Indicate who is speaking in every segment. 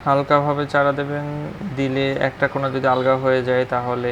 Speaker 1: হালকাভাবে চারা দেবেন দিলে একটা কোনো যদি আলগা হয়ে যায় তাহলে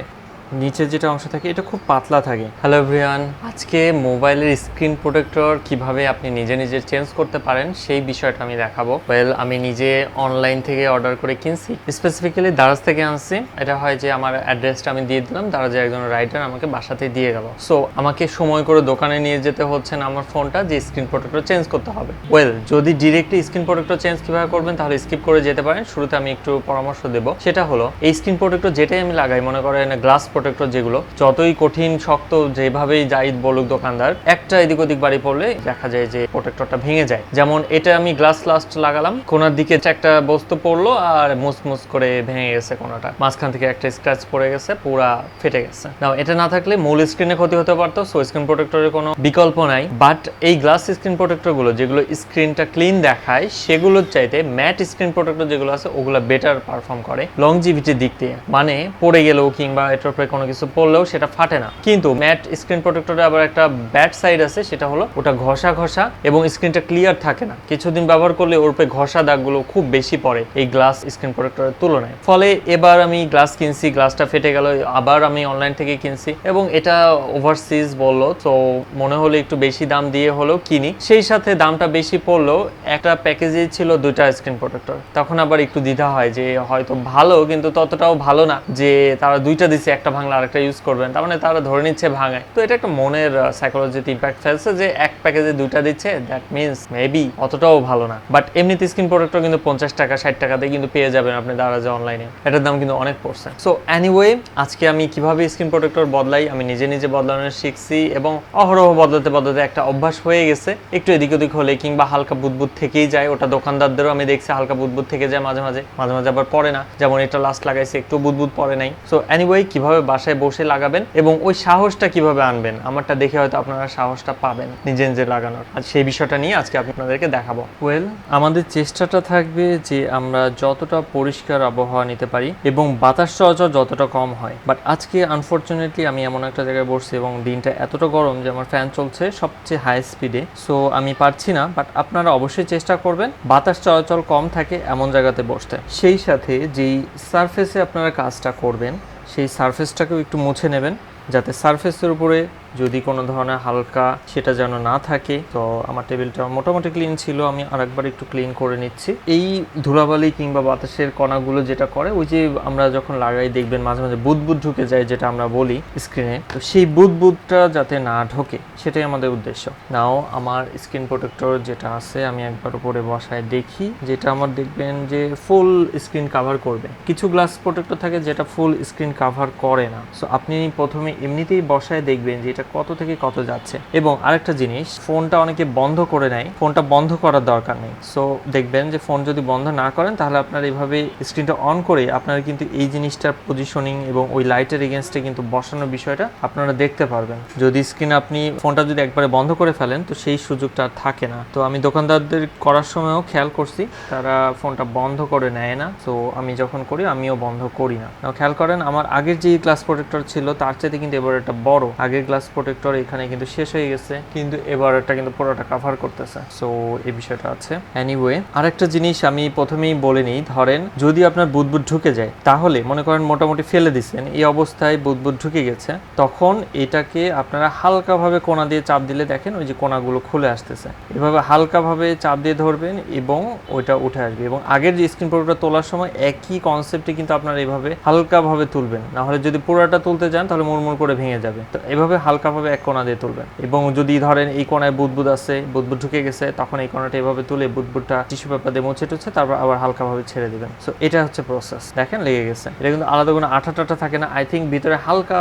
Speaker 1: নিচে যেটা অংশ থাকে, এটা খুব পাতলা থাকে। হ্যালো এভরিওয়ান আজকে মোবাইলের স্ক্রিন প্রোটেক্টর কীভাবে আপনি নিজে নিজে চেঞ্জ করতে পারেন, সেই বিষয়টা আমি দেখাবো। ওয়েল আমি নিজে অনলাইন থেকে অর্ডার করে কিনছি। স্পেসিফিক্যালি দারাজ থেকে আনছি। এটা হয় যে আমার অ্যাড্রেসটা আমি দিয়ে দিলাম দারাজের একজন রাইডার আমাকে বাসাতে দিয়ে গেল। সো আমাকে সময় করে দোকানে নিয়ে যেতে হচ্ছে না আমার ফোনটা যে স্ক্রিন প্রোটেক্টর চেঞ্জ করতে হবে। ওয়েল যদি ডিরেক্টলি স্ক্রিন প্রোটেক্টর চেঞ্জ কীভাবে করবেন, তাহলে স্কিপ করে যেতে পারেন। শুরুতে আমি একটু পরামর্শ দেবো। সেটা হলো, এই স্ক্রিন প্রোটেক্টর যেটাই আমি লাগাই, মনে করেন গ্লাস প্রোটেক্টর যেগুলো, যতই কঠিন, শক্ত, যেভাবেই যাই বলুক দোকানদার, একটা এদিক ওদিক বাড়ি পড়লে দেখা যায় যে প্রোটেক্টরটা ভেঙে যায়। যেমন এটা আমি গ্লাস লাস্ট লাগালাম, কোনার দিকে একটা বস্তু পড়ল আর মুস মুস করে ভেঙে গেছে কোনাটা। মাঝখান থেকে একটা স্ক্র্যাচ পড়ে গেছে, পুরা ফেটে গেছে। নাও এটা না থাকলে মূল স্ক্রিনে ক্ষতি হতে পারতো সো স্ক্রিন প্রোটেক্টরের কোনো বিকল্প নাই। বাট এই গ্লাস স্ক্রিন প্রোটেক্টরগুলো, যেগুলো স্ক্রিনটা ক্লিন দেখায়, সেগুলোর চাইতে ম্যাট স্ক্রিন প্রোটেক্টর যেগুলো আছে, ওগুলো বেটার পারফর্ম করে লংজিভিটির দিক দিয়ে। মানে পড়ে গেলেও কিংবা এটার উপরে কোনো কিছু পড়লেও সেটা ফাটে না। কিন্তু ম্যাট স্ক্রিন প্রোটেক্টরে আবার একটা ব্যাড সাইড আছে, সেটা হলো ওটা ঘষা ঘষা এবং স্ক্রিনটা ক্লিয়ার থাকে না। কিছুদিন ব্যবহার করলে ওর উপরে ঘষা দাগগুলো খুব বেশি পড়ে এই গ্লাস স্ক্রিন প্রোটেক্টরের তুলনায়। ফলে এবার আমি গ্লাস কিনছি গ্লাসটা ফেটে গেল, আবার আমি অনলাইন থেকে কিনছি এবং এটা ওভারসিজ বলল, তো মনে হলো একটু বেশি দাম দিয়ে হলেও কিনি। সেই সাথে দামটা বেশি পড়লেও একটা প্যাকেজে ছিল দুইটা স্ক্রিন প্রোটেক্টর তখন আবার একটু দ্বিধা হয় যে হয়তো ভালো, কিন্তু ততটাও ভালো না যে তারা দুইটা দিচ্ছে একটা ভাঙলে আরেকটা ইউজ করবেন। তার মানে তারা ধরে নিচ্ছে ভাঙায়। তো এটা একটা মনের সাইকোলজিতে ইম্প্যাক্ট ফেলছে যে এক প্যাকেজে দুইটা দিচ্ছে দ্যাট মিনস মেবি অতটাও ভালো না। বাট এমনিতে স্ক্রিন প্রোটেক্টর কিন্তু পঞ্চাশ টাকা, ষাট টাকাতে কিন্তু পেয়ে যাবেন আপনি দারাজে অনলাইনে এটার দাম কিন্তু অনেক পড়ছে সো অ্যানিওয়ে আজকে আমি কীভাবে স্ক্রিন প্রোটেক্টর বদলাই, আমি নিজে নিজে বদলানোর শিখছি এবং অহরহ বদলাতে বদলাতে একটা অভ্যাস হয়ে গেছে। একটু এদিক ওদিক হলে কিংবা হালকা বুদবুদ থেকেই যায়। ওটা দোকানদারদেরও আমি দেখছি, হালকা বুদবুদ থেকে যায় মাঝে মাঝে। মাঝে মাঝে আবার পড়ে না। যেমন এটা লাস্ট লাগাইছে, একটু বুদবুদ পড়ে নাই। সো অ্যানিওয়ে কীভাবে বাসায় বসে লাগাবেন এবং ওই সাহসটা কীভাবে আনবেন? আমারটা দেখে হয়তো আপনারা সাহসটা পাবেন নিজে নিজে লাগানোর। আর সেই বিষয়টা নিয়ে আজকে আপনাদেরকে দেখাবো। ওয়েল আমাদের চেষ্টাটা থাকবে যে আমরা যতটা পরিষ্কার আবহাওয়া নিতে পারি এবং বাতাস চলাচল যতটা কম হয়। বাট আজকে আনফর্চুনেটলি আমি এমন একটা জায়গায় বসছি এবং দিনটা এতটা গরম যে আমার ফ্যান চলছে সবচেয়ে হাই স্পিডে সো আমি পারছি না বাট আপনারা অবশ্যই চেষ্টা করবেন বাতাস চলাচল কম থাকে এমন জায়গাতে বসতে। সেই সাথে যেই সারফেসে আপনারা কাজটা করবেন সেই সারফেসটাকেও একটু মুছে নেবেন যাতে সারফেসের উপরে যদি কোনো ধরনের হালকা সেটা যেন না থাকে, তো আমার টেবিলটা মোটামুটি ক্লিন ছিল, আমি আরেকবার একটু ক্লিন করে নিচ্ছি। এই ধুলাবালি কিংবা বাতাসের কণাগুলো যেটা করে, ওই যে আমরা যখন লাগাই দেখবেন মাঝে মাঝে বুদবুদ ঢুকে যায়, যেটা আমরা বলি স্ক্রিনে তো সেই বুদবুদটা যাতে না ঢোকে, সেটাই আমাদের উদ্দেশ্য। নাও আমার স্ক্রিন প্রোটেক্টর যেটা আছে, আমি একবার উপরে বসায় দেখি, যেটা আমার দেখবেন যে ফুল স্ক্রিন কাভার করবে। কিছু গ্লাস প্রোটেক্টর থাকে যেটা ফুল স্ক্রিন কাভার করে না। সো আপনি প্রথমে এমনিতেই বসায় দেখবেন যে এটা কত থেকে কত যাচ্ছে। এবং আরেকটা জিনিস, ফোনটা অনেকে বন্ধ করে নেয়। ফোনটা বন্ধ করার দরকার নেই। সো দেখবেন যে ফোন যদি বন্ধ না করেন, তাহলে আপনার এইভাবে স্ক্রিনটা অন করে আপনারা কিন্তু এই জিনিসটার পজিশনিং এবং ওই লাইটের এগেনস্টে কিন্তু বসানোর বিষয়টা আপনারা দেখতে পারবেন। যদি স্ক্রিন আপনি, ফোনটা যদি একবারে বন্ধ করে ফেলেন, তো সেই সুযোগটা থাকে না। তো আমি দোকানদারদের করার সময়ও খেয়াল করছি, তারা ফোনটা বন্ধ করে নেয় না। তো আমি যখন করি, আমিও বন্ধ করি না। খেয়াল করেন, আমার আগের যে গ্লাস প্রোটেক্টর ছিল, তার চাইতে কিন্তু এবার একটা বড়। আগের গ্লাস প্রোটেক্টর এখানে কিন্তু শেষ হয়ে গেছে, কিন্তু এবার এটা কিন্তু পুরোটা কাভার করতেছে। সো এই বিষয়টা আছে। এনিওয়ে আরেকটা জিনিস আমি প্রথমেই বলে নিই, ধরেন যদি আপনার বুদবুদ ঢুকে যায়, তাহলে মনে করেন মোটামুটি ফেলে দিচ্ছেন এই অবস্থায় বুদবুদ ঢুকে গেছে, তখন এটাকে আপনারা হালকাভাবে কোনা দিয়ে চাপ দিলে দেখেন ওই যে কোনাগুলো খুলে আসতেছে। এভাবে হালকাভাবে চাপ দিয়ে ধরবেন এবং ওইটা উঠে আসবে। এবং আগের যে স্ক্রিন প্রোটেক্টর তোলার সময় একই কনসেপ্টে কিন্তু আপনারা এইভাবে হালকাভাবে তুলবেন। না হলে যদি পুরোটা তুলতে যান, তাহলে মুড়মুড় করে ভেঙে যাবে। তো এভাবে হালকাভাবে এক কোনা দিয়ে তুলবেন। এবং যদি ধরেন এই কোনায় বুদবুদ আছে, বুদবুদ ঢুকে গেছে, তখন এই কোনাটা এভাবে তুলে বুদবুদটা টিস্যু পেপার দিয়ে মুছে টুছে, তারপর আবার হালকাভাবে ছেড়ে দিবেন। সো এটা হচ্ছে প্রসেস দেখেন লেগে গেছে। এটা কিন্তু আলাদা কোনো আঠা টাটা থাকে না। আই থিঙ্ক ভিতরে হালকা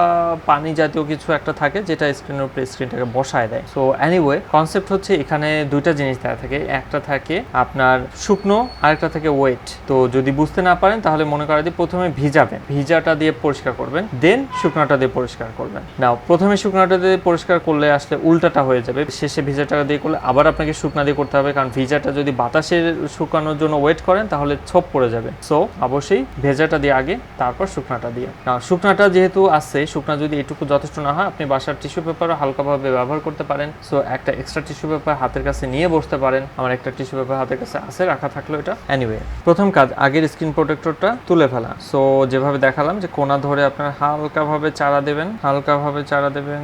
Speaker 1: পানি জাতীয় কিছু একটা থাকে, যেটা স্ক্রিনের উপরে স্ক্রিনটাকে বসায় দেয়। সো এনিওয়ে কনসেপ্ট হচ্ছে এখানে দুইটা জিনিস দেওয়া থাকে। একটা থাকে আপনার শুকনো, আরেকটা থাকে ওয়েট তো যদি বুঝতে না পারেন, তাহলে মনে করা দিয়ে প্রথমে ভিজাবেন। ভিজাটা দিয়ে পরিষ্কার করবেন দেন শুকনোটা দিয়ে পরিষ্কার করবেন। নাও প্রথমে শুকনো শুকনাটা দিয়ে পরিষ্কার করলে আসলে উল্টাটা হয়ে যাবে। শেষে ভিজাটা দিয়ে করলে আবার আপনাকে শুকনা দিয়ে করতে হবে, কারণ ভিজাটা যদি বাতাসে শুকানোর জন্য ওয়েট করেন, তাহলে ছোপ পড়ে যাবে। সো অবশ্যই ভেজাটা দিয়ে আগে, তারপর শুকনাটা দিয়ে। শুকনাটা যেহেতু আছে, শুকনা যদি এটুকু যথেষ্ট না হয়, আপনি বাসার টিস্যু পেপারও হালকাভাবে ব্যবহার করতে পারেন। সো একটা এক্সট্রা টিস্যু পেপার হাতের কাছে নিয়ে বসতে পারেন। আমার একটা টিস্যু পেপার হাতের কাছে আছে, রাখা থাকল এটা। এনিওয়ে প্রথম কাজ, আগের স্ক্রিন প্রোটেক্টরটা তুলে ফেলা। সো যেভাবে দেখালাম যে কোনা ধরে আপনার হালকাভাবে চারা দেবেন, হালকাভাবে চারা দেবেন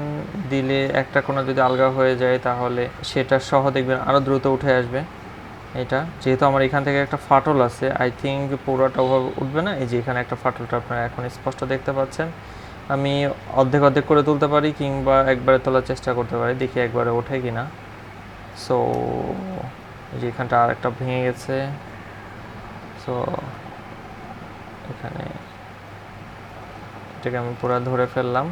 Speaker 1: দিলে একটা কোনা যদি আলগা হয়ে যায়, তাহলে সেটা সহ দেখবেন আরও দ্রুত উঠে আসবে। এটা যেহেতু আমার এখান থেকে একটা ফাটল আছে আই থিঙ্ক পুরোটা ওভাবে উঠবে না। এই যে এখানে একটা ফাটলটা আপনারা এখন স্পষ্ট দেখতে পাচ্ছেন। আমি অর্ধেক অর্ধেক করে তুলতে পারি কিংবা একবারে তোলার চেষ্টা করতে পারি, দেখি একবারে ওঠে কি না সো যে এখানটা আর একটা ভেঙে গেছে। সো এখানে এটাকে আমি পুরো ধরে ফেললাম।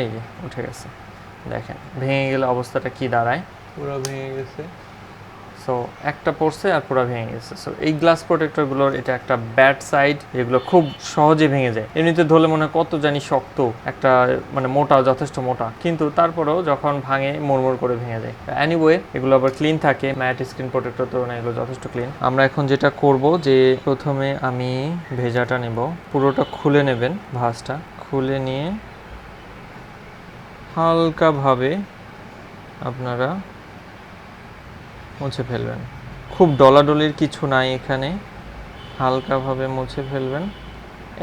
Speaker 1: এই যে উঠে গেছে। দেখেন ভেঙে গেলে অবস্থাটা কি দাঁড়ায়? পুরো ভেঙে গেছে। সো একটা পড়ছে আর পুরো ভেঙে গেছে। সো এই গ্লাস প্রোটেক্টরগুলোর এটা একটা ব্যাড সাইড এগুলো খুব সহজে ভেঙে যায়। এমনিতে ধরলে মনে কত জানি শক্ত একটা মানে মোটা যথেষ্ট মোটা। কিন্তু তারপরেও যখন ভাঙে মুড়মুড় করে ভেঙে যায়। অ্যানিওয়ে এগুলো আবার ক্লিন থাকে। ম্যাট স্ক্রিন প্রোটেক্টর তুলনায় এগুলো যথেষ্ট ক্লিন আমরা এখন যেটা করব যে প্রথমে আমি ভেজাটা নেব। পুরোটা খুলে নেবেন ভাঁজটা। খুলে নিয়ে হালকাভাবে আপনারা মুছে ফেলবেন। খুব ডলাডলির কিছু নাই এখানে। হালকাভাবে মুছে ফেলবেন।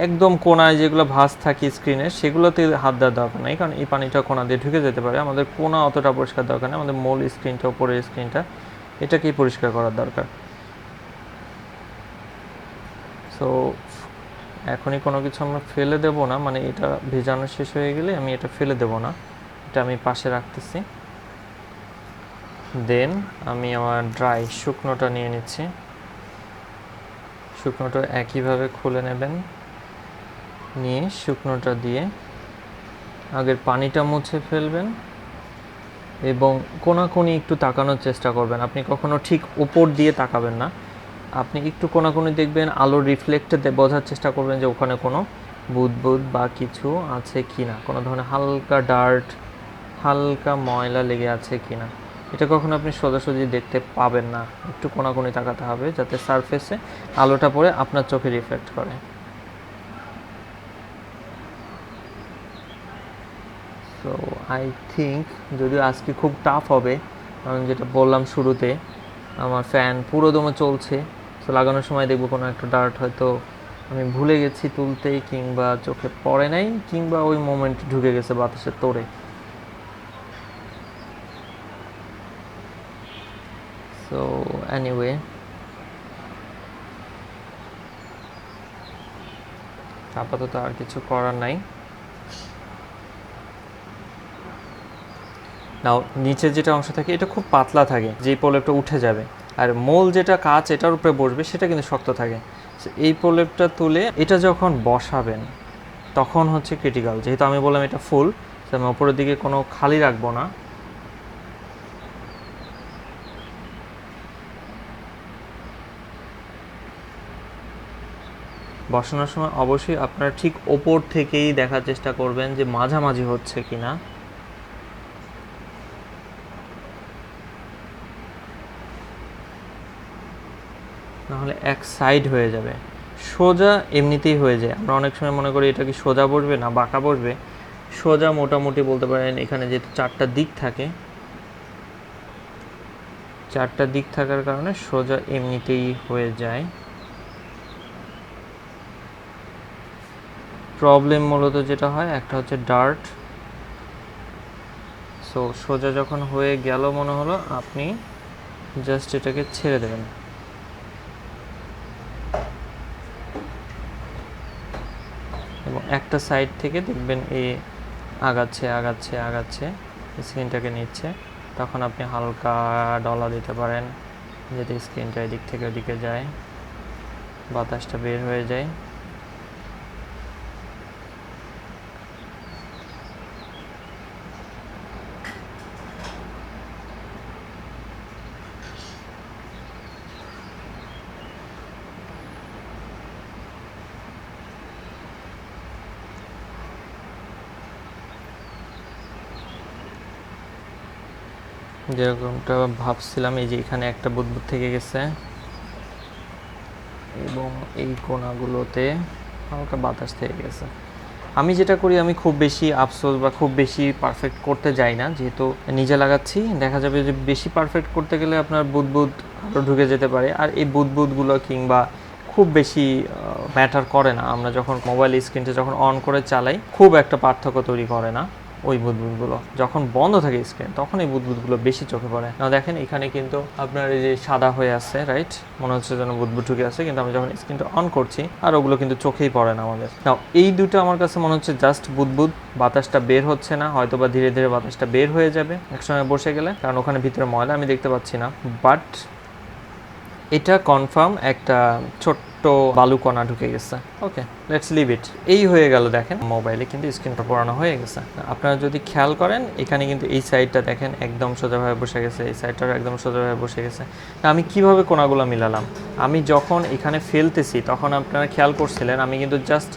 Speaker 1: একদম কোনায় যেগুলো ভাঁজ থাকে স্ক্রিনে, সেগুলোতে হাত দেওয়ার দরকার নেই, কারণ এই পানিটা কোনা দিয়ে ঢুকে যেতে পারে। আমাদের কোনা অতটা পরিষ্কার দরকার নেই, আমাদের মূল স্ক্রিনটা, উপরের স্ক্রিনটা, এটাকেই পরিষ্কার করার দরকার। সো এখনই কোনো কিছু আমরা ফেলে দেব না মানে এটা ভেজানো শেষ হয়ে গেলে আমি এটা ফেলে দেব না। এটা আমি পাশে রাখতেছি। দেন আমি আমার ড্রাই শুকনোটা নিয়ে নিচ্ছি। শুকনোটা একইভাবে খুলে নেবেন। নিয়ে শুকনোটা দিয়ে আগের পানিটা মুছে ফেলবেন এবং কোনাকুনি একটু তাকানোর চেষ্টা করবেন। আপনি কখনো ঠিক উপর দিয়ে তাকাবেন না। আপনি একটু কোনাকুনি দেখবেন আলোর রিফ্লেক্টে বোঝার চেষ্টা করবেন যে ওখানে কোনো বুদবুদ বা কিছু আছে কি না কোনো ধরনের হালকা ডার্ট হালকা ময়লা লেগে আছে কি না এটা কখনো আপনি সোজাসুজি দেখতে পাবেন না। একটু কোনাকুনি তাকাতে হবে যাতে সারফেসে আলোটা পড়ে আপনার চোখে রিফ্লেক্ট করে। সো আই থিঙ্ক যদিও আজকে খুব টাফ হবে, কারণ যেটা বললাম শুরুতে, আমার ফ্যান পুরো দমে চলছে, তো লাগানোর সময় দেখব কোনো একটা ডার্ট হয়তো আমি ভুলে গেছি তুলতেই কিংবা চোখে পড়ে নাই, কিংবা ওই মোমেন্ট ঢুকে গেছে বাতাসের তোড়ে। সো এনিওয়ে আপাতত আর কিছু করার নাই। নাও নিচের যেটা অংশ থাকে এটা খুব পাতলা থাকে যেই প্রলেপটা উঠে যাবে। আর মোল যেটা কাজ এটার উপরে বসবে সেটা কিন্তু শক্ত থাকে। So, এই প্রলেপটা তুলে এটা যখন বসাবেন তখন হচ্ছে ক্রিটিক্যাল যেহেতু আমি বললাম এটা ফুল আমি ওপরের দিকে কোনো খালি রাখব না। বসানোর সময় অবশ্যই আপনারা ঠিক ওপর থেকেই দেখার চেষ্টা করবেন যে মাঝামাঝি হচ্ছে কিনা। নাহলে এক সাইড হয়ে যাবে। সোজা এমনিতেই হয়ে যায়। আমরা অনেক সময় মনে করি এটা কি সোজা বসবে না বাঁকা বসবে। সোজা মোটামুটি বলতে পারেন এখানে যেহেতু চারটা দিক থাকে, চারটা দিক থাকার কারণে সোজা এমনিতেই হয়ে যায়। প্রবলেম মূলত যেটা হয়, একটা হচ্ছে ডার্ট সো সোজা যখন হয়ে গেল মনে হলো, আপনি জাস্ট এটাকে ছেড়ে দেবেন। এবং একটা সাইড থেকে দেখবেন এ আগাচ্ছে আগাচ্ছে আগাচ্ছে স্ক্রিনটাকে নিচ্ছে। তখন আপনি হালকা ডলা দিতে পারেন, যাতে স্ক্রিনটা এদিক থেকে ওদিকে যায়, বাতাসটা বের হয়ে যায়। যেরকমটা ভাবছিলাম, এই যে এখানে একটা বুদবুদ থেকে গেছে। এবং এই কোনাগুলোতে হালকা বাতাস থেকে গেছে। আমি যেটা করি, আমি খুব বেশি আফসোস বা খুব বেশি পারফেক্ট করতে যাই না। যেহেতু নিজে লাগাচ্ছি, দেখা যাবে যে বেশি পারফেক্ট করতে গেলে আপনার বুদবুদ আরও ঢুকে যেতে পারে। আর এই বুদবুদগুলো কিংবা খুব বেশি ম্যাটার করে না। আমরা যখন মোবাইল স্ক্রিনটা যখন অন করে চালাই, খুব একটা পার্থক্য তৈরি করে না। ওই বুদবুদগুলো। যখন বন্ধ থাকে স্ক্রিন, তখন এই বুদবুদগুলো বেশি চোখে পড়ে। না দেখেন, এখানে কিন্তু আপনার এই যে সাদা হয়ে আছে রাইট মনে হচ্ছে যেন বুদবুদ ঢুকে আছে, কিন্তু আমি যখন স্ক্রিনটা অন করছি, আর ওগুলো কিন্তু চোখেই পড়ে না আমাদের। নাও, এই দুটো আমার কাছে মনে হচ্ছে জাস্ট বুদবুদ। বাতাসটা বের হচ্ছে না হয়তো বা ধীরে ধীরে বাতাসটা বের হয়ে যাবে একসময় বসে গেলে, কারণ ওখানে ভিতরে ময়লা, আমি দেখতে পাচ্ছি না। বাট এটা কনফার্ম একটা ছোট্ট বালুকণা ঢুকে গেছে। ওকে লেটস লিভ ইট এই হয়ে গেল দেখেন মোবাইলে কিন্তু স্ক্রিনটা পড়ানো হয়ে গেছে। আপনারা যদি খেয়াল করেন, এখানে কিন্তু এই সাইডটা দেখেন একদম সোজাভাবে বসে গেছে, এই সাইডটাও একদম সোজাভাবে বসে গেছে। আমি কীভাবে কোনাগুলো মিলালাম? আমি যখন এখানে ফেলতেছি, তখন আপনারা খেয়াল করছিলেন, আমি কিন্তু জাস্ট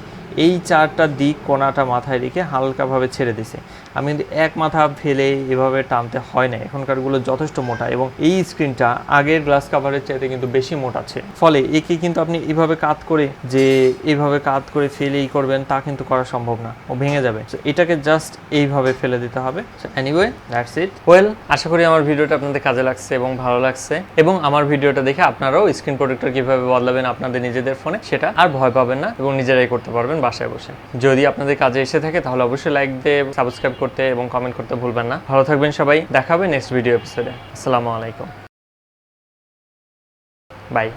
Speaker 1: এই চারটা দিক কোনাটা মাথায় রেখে হালকাভাবে ছেড়ে দিছে। আমি কিন্তু এক মাথা ফেলে এভাবে টানতে হয় না এখনকারগুলো যথেষ্ট মোটা এবং এই স্ক্রিনটা আগের গ্লাস কাভারের চাইতে কিন্তু বেশি মোটা আছে ফলে একে কিন্তু আপনি এইভাবে কাত করে যে এভাবে কাত করে ফেলেই করবেন, তা কিন্তু করা সম্ভব না। ও ভেঙে যাবে। এটাকে জাস্ট এইভাবে ফেলে দিতে হবে। So anyway that's it well আশা করি আমার ভিডিওটা আপনাদের কাজে লাগছে এবং ভালো লাগছে। এবং আমার ভিডিওটা দেখে আপনারাও স্ক্রিন প্রোটেক্টর কীভাবে বদলাবেন আপনাদের নিজেদের ফোনে সেটা আর ভয় পাবেন না এবং নিজেরাই করতে পারবেন। বাসায় বসে। যদি আপনাদের কাজে এসে থাকে, তাহলে অবশ্যই লাইক দিয়ে সাবস্ক্রাইব করতে এবং কমেন্ট করতে ভুলবেন না। ভালো থাকবেন সবাই, দেখাবে নেক্সট ভিডিও এপিসোডে আসসালামু আলাইকুম। বাই